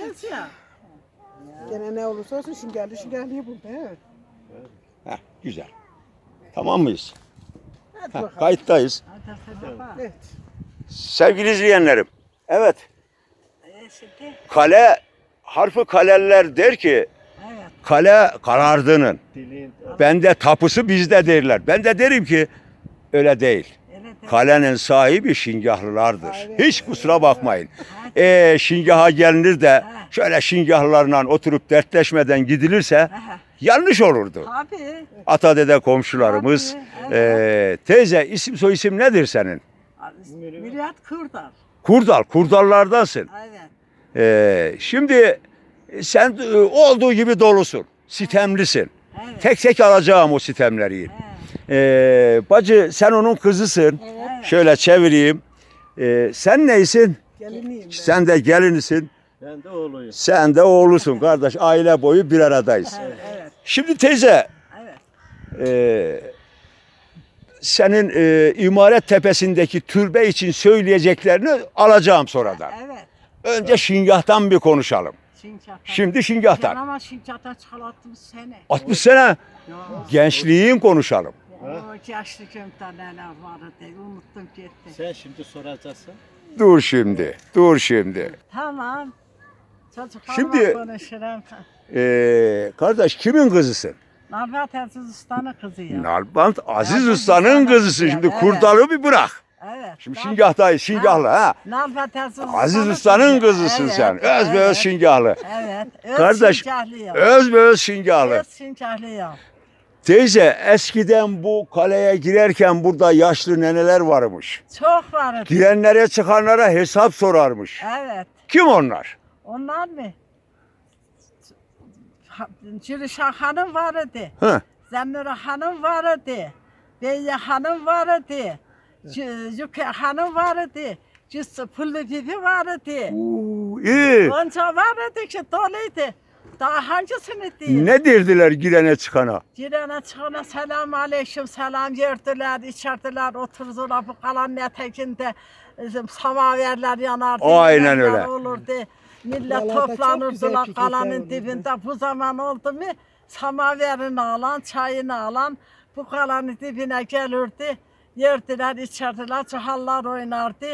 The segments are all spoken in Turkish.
Bilmez ya. Gene ne olursa olsun şingerli şingerliyi buldu. Evet. Heh, güzel. Tamam mıyız? Hadi Heh, bakalım. kayıttayız. Evet. Sevgili izleyenlerim. Evet. E, Şimdi, Kale harfi kaleler der ki evet. kale karardının. Dilin Bende tapusu bizde derler. Ben de derim ki öyle değil. Kalenin sahibi şingahlılardır. Hiç kusura bakmayın. Ee, şingaha gelinir de şöyle şingahlılarla oturup dertleşmeden gidilirse yanlış olurdu. Tabii. Ata dede komşularımız. Tabii, ee, teyze isim soy isim nedir senin? Müriyet Kurdar. Kurdal, kurdallardansın. Evet. Ee, şimdi sen e, olduğu gibi dolusun. Sitemlisin. Evet. Tek tek alacağım o sitemleri. Evet. Ee, bacı sen onun kızısın. Evet. Şöyle çevireyim. Ee, sen neysin? Geliniyim ben. Sen de gelinisin. ben de oğluyum. Sen de oğlusun kardeş. Aile boyu bir aradayız. Evet. Evet. Şimdi teyze Evet. e, senin e, imaret tepesindeki türbe için söyleyeceklerini alacağım sonradan. Evet. Önce Şingah'tan bir konuşalım. Şincah'tan. Şimdi Ben Şingah'tan. ama Şincah'tan çıkarttım seni. 60 sene Ya. gençliğin konuşalım. O yaşlı gömte neler vardı unuttum gitti. Sen şimdi soracaksın. Dur şimdi, dur şimdi. Tamam. Çocuklarla Şimdi- konuşurum. Ee, kardeş kimin kızısın? Narvat Aziz Usta'nın kızıyım. Nalbant Aziz Aziz Usta'nın Usta'nın kızısın. kızı, Şimdi evet. kurdalı bir bırak. Evet. Şimdi Nar- Şingah'tayız, Şingahlı ha. Narvat Aziz Aziz Usta'nın Usta'nın kızı. kızısın Evet, sen. Öz evet, öz Şingahlı. Evet. Öz Kardeş, Şincahlıyım. Öz be öz Şingahlı. Öz Şincahlıyım. Teyze eskiden bu kaleye girerken burada yaşlı neneler varmış. Çok vardı. Girenlere çıkanlara hesap sorarmış. Evet. Kim onlar? Onlar mı? Cülüşah Hanım vardı. Hı. Zemmire Hanım vardı. Beyye Hanım vardı. Yüke Hanım vardı. Cüssü Pullu Bibi vardı. Oo, iyi. Gonca vardı ki doluydu. Daha hangisini diyeyim? Ne derdiler girene çıkana? Girene çıkana selam aleyküm selam yerdiler, içerdiler, oturdular bu kalan etekinde bizim samaverler yanardı. Aynen öyle. Olurdu. Millet Vallahi toplanırdılar kalanın dibinde. Bu zaman oldu mu samaverini alan, çayını alan bu kalanın dibine gelirdi. Yerdiler, içerdiler, çuhallar oynardı.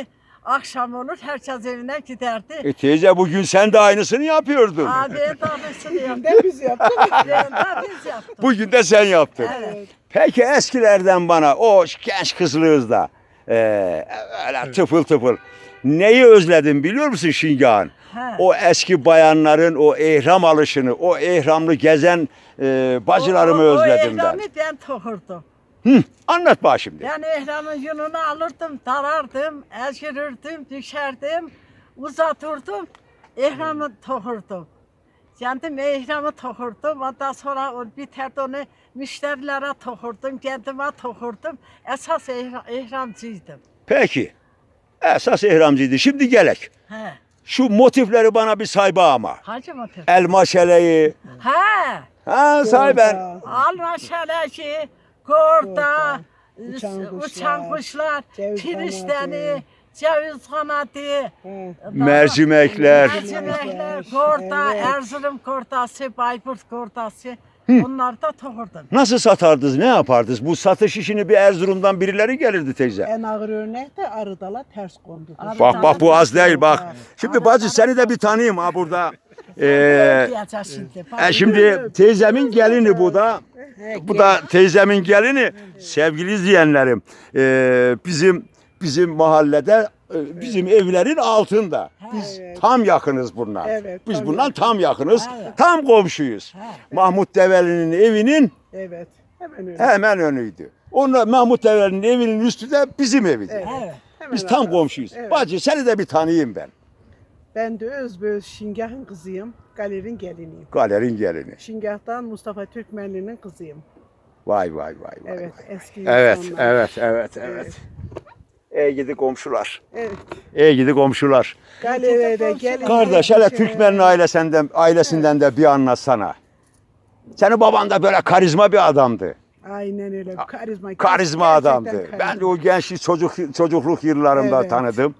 Akşam olur herkes evine giderdi. E teyze bugün sen de aynısını yapıyordun. Abi tanışını yaptık. Ne biz yaptık? Ben de biz yaptık. Bugün de sen yaptın. Evet. Peki eskilerden bana o genç kızlığızda eee öyle tıfıl tıfıl neyi özledim biliyor musun Şingah'ın? He. O eski bayanların o ihram alışını, o ihramlı gezen eee, bacılarımı O- o- özledim O ben. ehramı ben tohurdum. Hı, anlat bana şimdi. Ben ehramın yununu alırdım, darardım, ezirirdim, düşerdim, uzatırdım, ehramı tohurdum. Kendim ehramı tohurdum, ondan sonra o biterdi onu müşterilere tohurdum, kendime tohurdum. Esas ehra- ehramcıydım. Peki. Esas ihramcıydı. Şimdi gelek. He. Şu motifleri bana bir say bana ama. Hacı motif. Elma şeleği. He. Ha say ben. Alma korda, Uçan kuşlar, uçan kuşlar, ceviz ceviz kanadı, He. Mercimekler. mercimekler, korda, Evet. Erzurum kordası, Bayburt kordası. Onlar da tohurdum. Nasıl satardınız? Ne yapardınız? Bu satış işini bir Erzurum'dan birileri gelirdi teyze. En ağır örnek de arıdala ters kondu. Bak bak bu az değil bak. Şimdi bacı seni de bir tanıyayım ha burada. Ee, e şimdi teyzemin gelini bu da. Bu da teyzemin gelini. Sevgili izleyenlerim. ee, bizim bizim mahallede e, bizim evlerin altında. Biz Evet. tam yakınız bunlar. Evet, Biz tam bundan tam yakınız. Evet. Tam komşuyuz. Mahmut Develi'nin evinin Evet. Hemen öyle. hemen önüydü. Onunla Mahmut Develi'nin evinin üstü de bizim eviydi. Evet. Hemen Biz tam komşuyuz. Evet. Bacı seni de bir tanıyayım ben. Ben de Özböz Şingah'ın kızıyım. Galerin geliniyim. Galerin gelini. Şingah'tan Mustafa Türkmenli'nin kızıyım. Vay vay vay vay. Evet, vay. eski Evet, insanlar. evet, evet, evet. Evet. Ey gidi komşular. Evet. Ey gidi komşular. Galere de gelin. Kardeş hele Türkmen'in ailesinden, ailesinden de bir anlatsana. Senin baban da böyle karizma bir adamdı. Aynen öyle. Karizma. Karizma adamdı. karizma. Ben de o gençlik çocuk çocukluk yıllarımda Evet. tanıdım.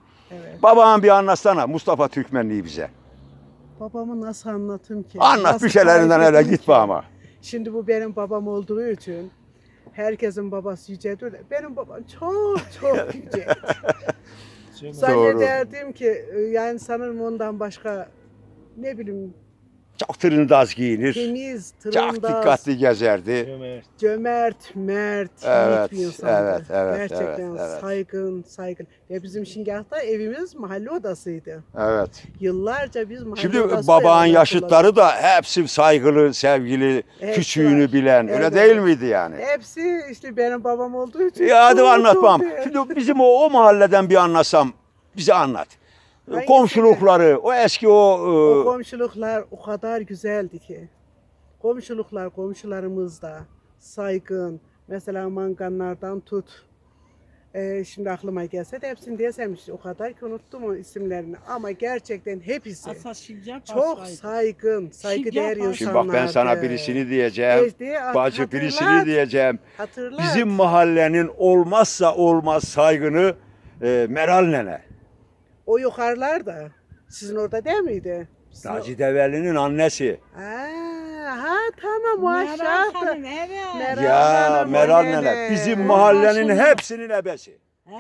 Babam bir anlatsana Mustafa Türkmenli'yi bize. Babamı nasıl anlatayım ki? Anlat Nasıl bir şeylerinden hele ki? ama. Şimdi bu benim babam olduğu için herkesin babası yücedir. Benim babam çok çok yüce. Zannederdim ki e, yani sanırım ondan başka ne bileyim Çok tırındaz giyinir. temiz, Çok dikkatli gezerdi. Cömert. cömert, mert, Evet, yiğit bir insandı. evet, evet, Gerçekten evet, evet. saygın, saygın. Ve bizim Şingah'ta evimiz mahalle odasıydı. Evet. Yıllarca biz mahalle Şimdi odası babanın yaşıtları da hepsi saygılı, sevgili, Hepsi küçüğünü var. bilen. Öyle Evet. değil miydi yani? Hepsi işte benim babam olduğu için. Ya hadi anlatmam. Şimdi bizim o, o mahalleden bir anlatsam bize anlat. Hangisi? Komşulukları, o eski o, O e, komşuluklar o kadar güzeldi ki. Komşuluklar komşularımızda saygın. Mesela manganlardan tut. Ee, şimdi aklıma gelse de hepsini desem işte o kadar ki unuttum o isimlerini. Ama gerçekten hepsi Asas çok başkaydı. saygın, saygıdeğer Şimdi insanlardı. şimdi bak ben sana birisini diyeceğim. Hat- Bacı hatırlat, birisini diyeceğim. Hatırlat. Bizim mahallenin olmazsa olmaz saygını e, Meral Nene. O yukarılar da sizin orada değil miydi? Sizin o- Naci Develi'nin annesi. Aa, ha tamam o Meral aşağıda. Hanım evet. Meral ya Hanım, o Meral nene. Nene. Bizim Ha, mahallenin şimdi- hepsinin ebesi. He.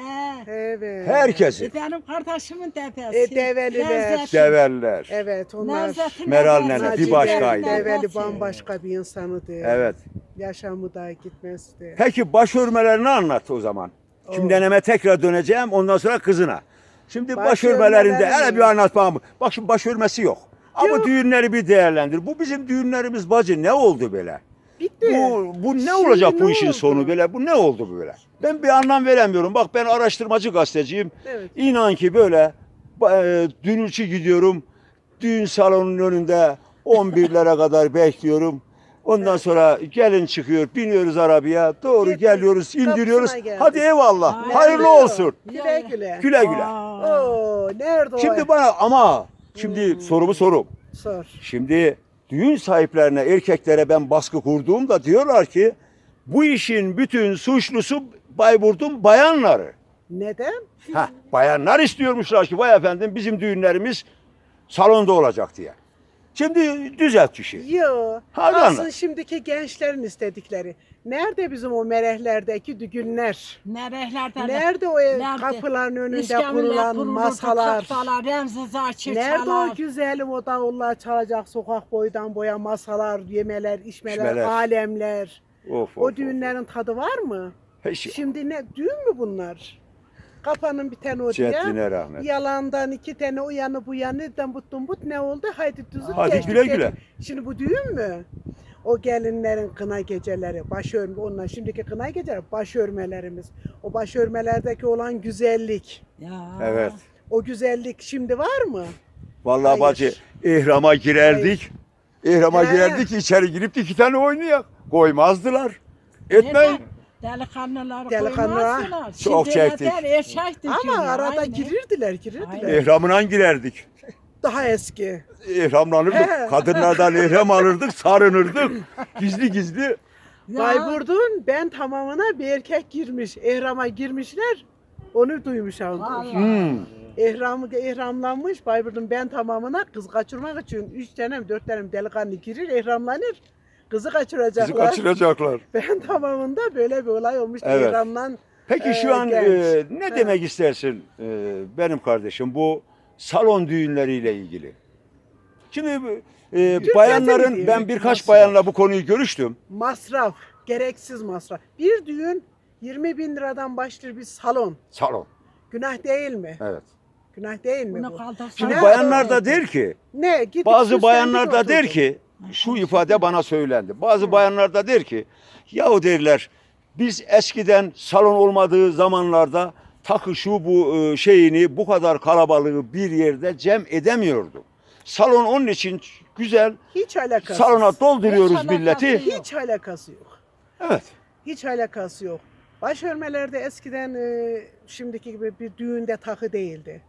Evet. Herkesin. E, benim kardeşimin tepesi. E, develiler. Develler. Evet onlar. Nevzat'ın Meral nene, bir Naci başkaydı. Develi bambaşka bir insanıdı. Evet. Yaşamı da gitmezdi. Peki başörmelerini anlat o zaman. Şimdi Oo. neneme tekrar döneceğim ondan sonra kızına. Şimdi Başörmeleri başörmelerinde hele bir anlat bana. Bak şimdi başörmesi yok. Ama Yok. düğünleri bir değerlendir. Bu bizim düğünlerimiz bacı ne oldu böyle? Bitti. Bu, bu ne Şimdi olacak bu ne işin oldu? sonu böyle? Bu ne oldu böyle? Ben bir anlam veremiyorum. Bak ben araştırmacı gazeteciyim. Evet. İnan ki böyle e, gidiyorum. Düğün salonunun önünde 11'lere kadar bekliyorum. Ondan sonra gelin çıkıyor, biniyoruz arabaya, doğru Gittik, geliyoruz, indiriyoruz. Hadi eyvallah, Ay. hayırlı olsun. Güle güle. Güle güle. Aa. Oo, nerede o? Şimdi bana ama şimdi sorumu sorum. Sor. Şimdi düğün sahiplerine, erkeklere ben baskı kurduğumda diyorlar ki bu işin bütün suçlusu Bayburt'un bayanları. Neden? Ha, bayanlar istiyormuşlar ki vay efendim bizim düğünlerimiz salonda olacak diye. Şimdi düzelt işi. Yo. Hadi anlat. şimdiki gençlerin istedikleri? Nerede bizim o merehlerdeki düğünler? Nerehlerde? Nerede o ev- Nerede? kapıların önünde kurulan masalar? Tahtalar, Remzi Zakir Nerede çalar. o güzelim o davullar çalacak sokak boydan boya masalar, yemeler, içmeler, İçmeler. alemler. Of, O of, düğünlerin tadı var mı? of. Hiç- Şimdi ne düğün mü bunlar? Kapanın bir tane o diye. Ceddine rahmet. Yalandan iki tane o yanı bu yanı nereden buttun but ne oldu? Haydi düzün Hadi geçtik güle güle. Şimdi bu düğün mü? O gelinlerin kına geceleri, başörme, onlar şimdiki kına geceleri başörmelerimiz. O başörmelerdeki olan güzellik, Ya. Evet. o güzellik şimdi var mı? Vallahi Hayır. bacı ihrama girerdik. İhrama He. girerdik içeri girip iki tane oynayak. Koymazdılar. Etmeyin. Neden? Delikanlıları Delikanlılar koymazdılar. çok Şimdi çektik. Erkekti Ama çünkü, arada aynen. girirdiler, girirdiler. Aynen. İhramına girerdik. Daha eski. İhramlanırdık. He. Kadınlardan ihram alırdık, sarınırdık. Gizli gizli. Ya, Bayburt'un ben tamamına bir erkek girmiş, ehrama girmişler. Onu duymuşum. Vallahi. Hmm. Ehram, ehramlanmış Bayburt'un ben tamamına kız kaçırmak için üç tane mi dört tane mi delikanlı girir ehramlanır. Kızı kaçıracaklar. Bizi kaçıracaklar. Ben tamamında böyle bir olay olmuş. Evet. Ehramlan Peki şu an genç. e, ne Ha. demek istersin e, benim kardeşim bu salon düğünleriyle ilgili? Şimdi e, bayanların ben birkaç nasıl? bayanla bu konuyu görüştüm. masraf, gereksiz masraf. Bir düğün 20 bin liradan başlar bir salon. Salon. Günah değil mi? Evet. Günah değil mi Bunu bu? Şimdi bayanlar da der ki Ne? Gidip Bazı bayanlar da der ki, şu ifade bana söylendi. Bazı bayanlar da der ki, yahu derler, biz eskiden salon olmadığı zamanlarda takı şu bu e, şeyini bu kadar kalabalığı bir yerde cem edemiyordu. Salon onun için güzel. hiç alakası. Salona dolduruyoruz Hiç alakası milleti. yok. Hiç alakası yok. Evet. Hiç alakası yok. Başörmelerde eskiden e, şimdiki gibi bir düğünde takı değildi.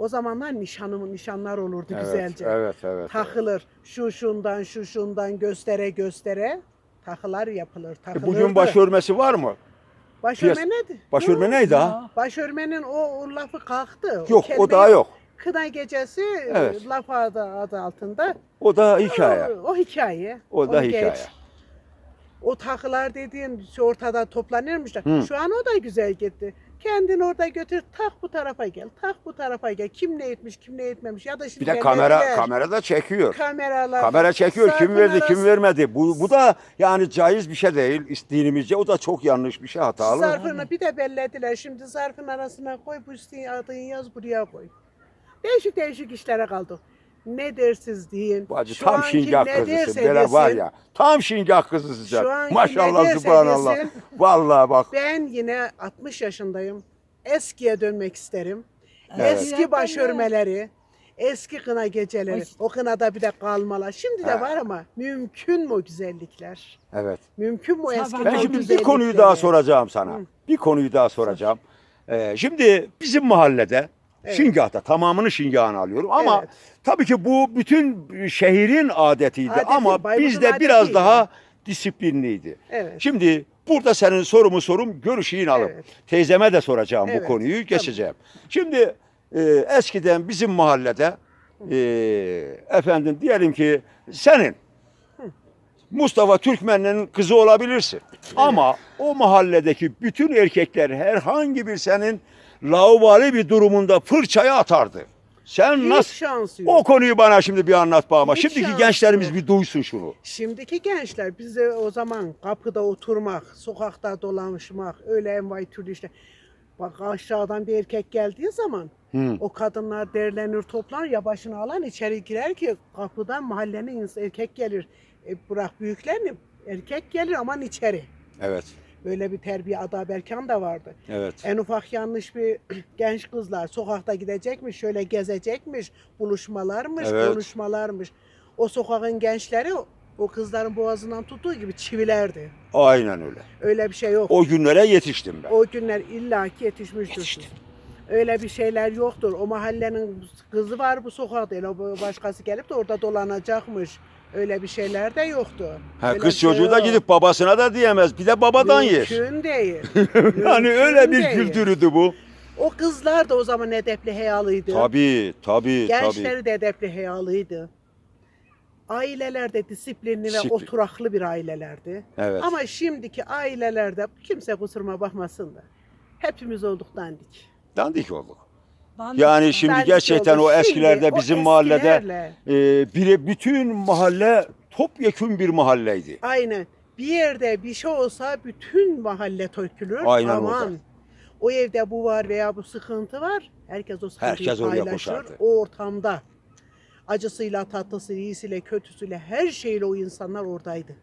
O zamanlar nişanı nişanlar olurdu güzelce. Evet, evet. Takılır. Şu şundan şu şundan göstere göstere takılar yapılır. E, Takılırdı. Bugün başörmesi var mı? Başörme piyas- neydi? Başörme Yok. neydi ha? Başörmenin o, o lafı kalktı. Yok, o kelime daha yok. Kına gecesi Evet. laf adı, adı altında. O da hikaye. O, o hikaye. O da geç. hikaye. O takılar dediğin ortada toplanırmış da. Hı. Şu an o da güzel gitti. Kendini orada götür tak bu tarafa gel. Tak bu tarafa gel. Kim ne etmiş kim ne etmemiş. Ya da şimdi Bir de kamera belediyeler, kamera çekiyor. kameralar. Kamera çekiyor. Kim verdi, kim vermedi. Bu bu da yani caiz bir şey değil dinimizce. O da çok yanlış bir şey, hatalı. Zarfını bir de bellediler. Şimdi zarfın arasına koy bu isteğin adını yaz buraya koy. Değişik değişik işlere kaldı. Ne dersiz deyin. Bacı Şu tam anki şingah ne kızısın. Böyle var ya. Tam şingah kızısın sen. Maşallah subhanallah. Vallahi bak. Ben yine 60 yaşındayım. Eskiye dönmek isterim. Evet. Eski başörmeleri, eski kına geceleri. O kınada bir de kalmalar. Şimdi de Ha. var ama mümkün mü o güzellikler? Evet. Mümkün mü o eski Ben şimdi bir konuyu daha soracağım sana. Bir konuyu daha soracağım. Ee, şimdi bizim mahallede Evet. Şingah'ta tamamını Şingah'ına alıyorum ama Evet. tabii ki bu bütün şehrin adetiydi Adeti, ama bizde biraz adetiydi. daha disiplinliydi. Evet. Şimdi burada senin sorumu sorum görüşünü alıp Evet. teyzeme de soracağım bu Evet, konuyu tabii. geçeceğim. Şimdi e, eskiden bizim mahallede e, efendim diyelim ki senin Mustafa Türkmen'in kızı olabilirsin. Ama o mahalledeki bütün erkekler herhangi bir senin laubali bir durumunda fırçayı atardı. Sen Hiç nasıl şansı yok. o konuyu bana şimdi bir anlat bana. Hiç Şimdiki şansı gençlerimiz yok. bir duysun şunu. Şimdiki gençler bize o zaman kapıda oturmak, sokakta dolaşmak, öyle envai türlü işte. Bak aşağıdan bir erkek geldiği zaman Hı. o kadınlar derlenir toplanır ya başını alan içeri girer ki kapıdan mahallenin erkek gelir. E, bırak büyüklerini erkek gelir aman içeri. Evet. Böyle bir terbiye adab erkan da vardı. Evet. En ufak yanlış bir genç kızlar sokakta gidecekmiş, şöyle gezecekmiş, buluşmalarmış, Evet. konuşmalarmış. O sokağın gençleri o kızların boğazından tuttuğu gibi çivilerdi. Aynen öyle. Öyle bir şey yok. O günlere yetiştim ben. O günler illaki yetişmiştir. Yetiştim. Öyle bir şeyler yoktur. O mahallenin kızı var bu sokakta. Yani başkası gelip de orada dolanacakmış. Öyle bir şeyler de yoktu. Ha, Öyle kız şey çocuğu da yok. gidip babasına da diyemez. Bir de babadan yer. Mümkün değil. Yani öyle bir Mümkün değil. kültürüydü bu. O kızlar da o zaman edepli heyalıydı. Tabii, tabii, tabii. Gençleri de edepli heyalıydı. Aileler de disiplinli ve Disiplin. oturaklı bir ailelerdi. Evet. Ama şimdiki ailelerde kimse kusuruma bakmasın da. Hepimiz olduk dandik. Dandik olduk. Yani şimdi gerçekten o eskilerde bizim mahallede e, bire bütün mahalle topyekün bir mahalleydi. Aynen. Bir yerde bir şey olsa bütün mahalle tökülür. Aynen Aman. orada. O evde bu var veya bu sıkıntı var. Herkes o sıkıntıyı Herkes oraya paylaşır. koşardı. O ortamda. Acısıyla, tatlısıyla, iyisiyle, kötüsüyle her şeyle o insanlar oradaydı.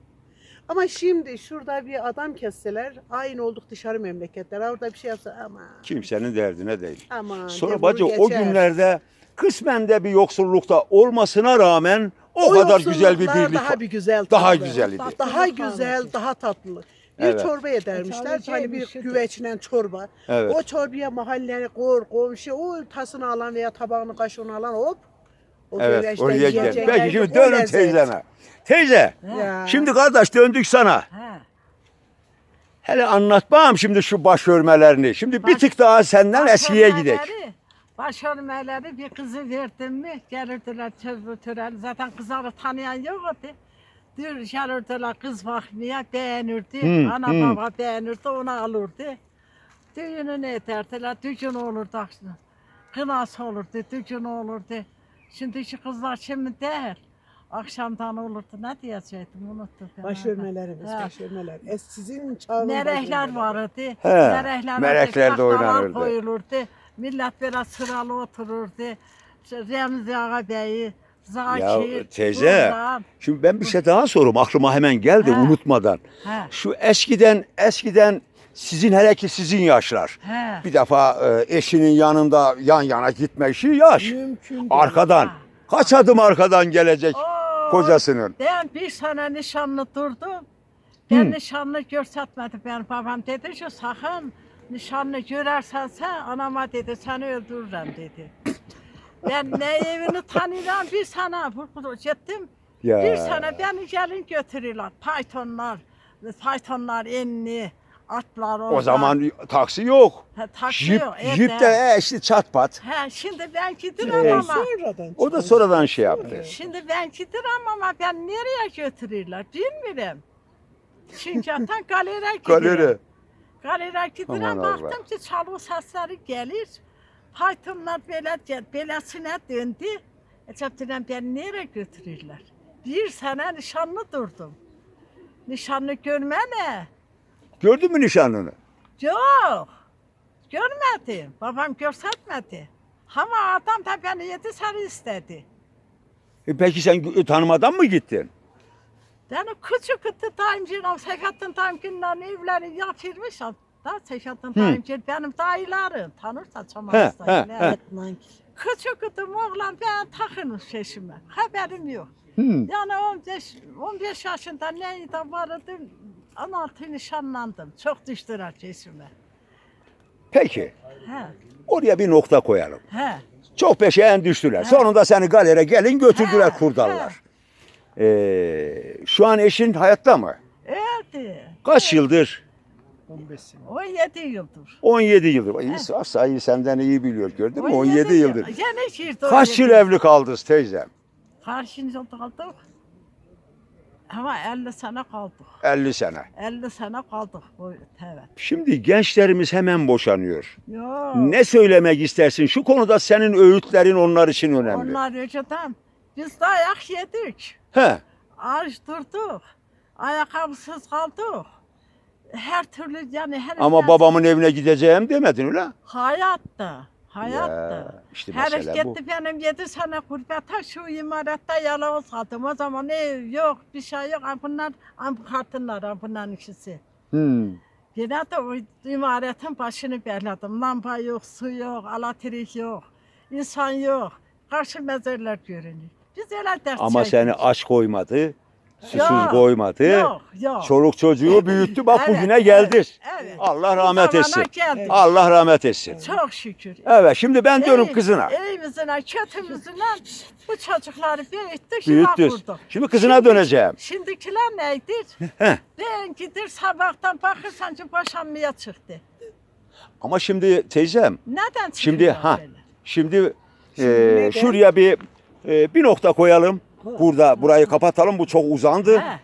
Ama şimdi şurada bir adam kesseler aynı olduk dışarı memleketler. Orada bir şey yapsa ama Kimsenin derdine değil. aman. Sonra de bacı bunu o geçer. günlerde kısmen de bir yoksullukta olmasına rağmen o, kadar güzel bir birlik. Daha bir güzel. Daha tatlı. güzeldi. Daha güzel, daha tatlı. Bir Evet. çorba edermişler. Çorba Hani bir güveçle çorba. Evet. O çorbaya mahallenin kor, komşu, o tasını alan veya tabağını kaşığını alan hop. O Evet, oraya gidelim. Peki şimdi dönün teyzeme. Teyze, Ya. şimdi kardeş döndük sana. He. Hele anlat bakalım şimdi şu başörmelerini. Şimdi bir Baş- tık daha senden eskiye gidelim. Başörmeleri- bir kızı verdim mi gelirdiler çözültürer. Zaten kızları tanıyan yoktu. Dur gelirdiler kız bakmaya beğenirdi. Hı, Ana hı. baba beğenirdi onu alırdı. Düğününü ederdiler. Düğün olurdu akşam. Kınası olurdu, düğün olurdu. Şimdi şu kızlar şimdi değil. Akşamdan olurdu. Ne diyecektim unuttum. ben Başörmelerimiz, Ha. başörmeler. Es sizin çağın Merehler başörmeleri. vardı. He, Merehler merekler de oynanırdı. koyulurdu. Millet böyle sıralı otururdu. İşte Remzi Ağa Bey'i, Zakir, Ya teyze, Burhan. şimdi ben bir şey daha sorum. Aklıma hemen geldi Ha. unutmadan. He, Şu eskiden, eskiden sizin hele ki sizin yaşlar. he. Bir defa e, eşinin yanında yan yana gitme işi yaş. Mümkün değil. Arkadan. Kaç adım arkadan gelecek Oo, kocasının? Ben bir sene nişanlı durdum. Ben Hı. nişanlı görsetmedi benim babam. Dedi ki sakın nişanlı görersen sen anama dedi seni öldürürüm dedi. ben ne evini tanıyorum bir sene bu- gittim. Ya. Bir sene beni gelin götürüyorlar. Pythonlar, Pythonlar enli, Atlar orada. O zaman taksi yok. Ha, taksi Jip, yok, jip de e, işte çat pat. He, şimdi ben gidiyorum Evet. ama. Sonradan O da sonradan şey yaptı. Şimdi ben gidiyorum ama ben nereye götürürler bilmiyorum. Şincan'dan galeriye gidiyorum. Galeri. Galeriye gidiyorum Aman Allah. baktım ki çalgı sesleri gelir. Faytonlar böyle, belesine döndü. Acaba dedim ben nereye götürürler? Bir sene nişanlı durdum. Nişanlı görmene. Gördün mü nişanlını? Yok. Görmedim. Babam görsetmedi. Ama adam da beni yedi sene istedi. E peki sen tanımadan mı gittin? Yani küçük küçük dayımcığım, Seyfettin dayımcığımla evleri yapırmışım. Da Seyfettin dayımcığım benim dayılarım. Tanırsa he. Küçük küçük oğlan ben takılmış peşime. Haberim yok. Hmm. Yani 15, 15 yaşında neydi vardım. 16 nişanlandım. Çok düştüler peşime. Peki. He, Oraya bir nokta koyalım. he. Çok peşeyen düştüler. Sonunda seni galere gelin götürdüler He, kurdallar. Ee, şu an eşin hayatta mı? Öldü. Kaç yıldır? 17 yıldır. 17 yıldır. İyi, sayıyı senden iyi biliyor gördün mü? 17 yıldır. Yine girdi. Kaç yıl evli kaldınız teyzem? Karşınca kaldık. Ama 50 sene kaldık. 50 sene. 50 sene kaldık. Bu, evet. Şimdi gençlerimiz hemen boşanıyor. Yok. Ne söylemek istersin? Şu konuda senin öğütlerin onlar için önemli. Onlar önceden biz dayak yedik. He. Aç durduk. Ayakkabısız kaldık. Her türlü yani her Ama babamın evine gideceğim demedin öyle? Hayatta. Hayatta. Ya, işte Her bu. gitti benim yedi sene gurbete şu imarette yalnız kaldım. O zaman ev yok, bir şey yok. Bunlar am bunların ikisi. Hmm. Yine de o imaretin başını belledim. Lamba yok, su yok, elektrik yok, insan yok. Karşı mezarlar görünüyor. Biz öyle dert Ama çektik. seni aç koymadı, susuz Yok, koymadı. Yok, yok. Çoluk çocuğu büyüttü bak Evet, bugüne geldi. Evet, evet. Allah Bu rahmet zamana etsin. geldik. Allah rahmet etsin. Çok şükür. Evet şimdi ben İyi- kızına. İyimizine, kötümüzüne bu çocukları büyüttük, yuva kurduk. Şimdi kızına döneceğim. Şimdikiler neydir? Heh. ben gider sabahtan bakırsan ki boşanmaya çıktı. Ama şimdi teyzem, Neden çıkıyor şimdi ha, böyle? şimdi e, neden? şuraya bir e, bir nokta koyalım. Burada burayı kapatalım. Bu çok uzandı. He.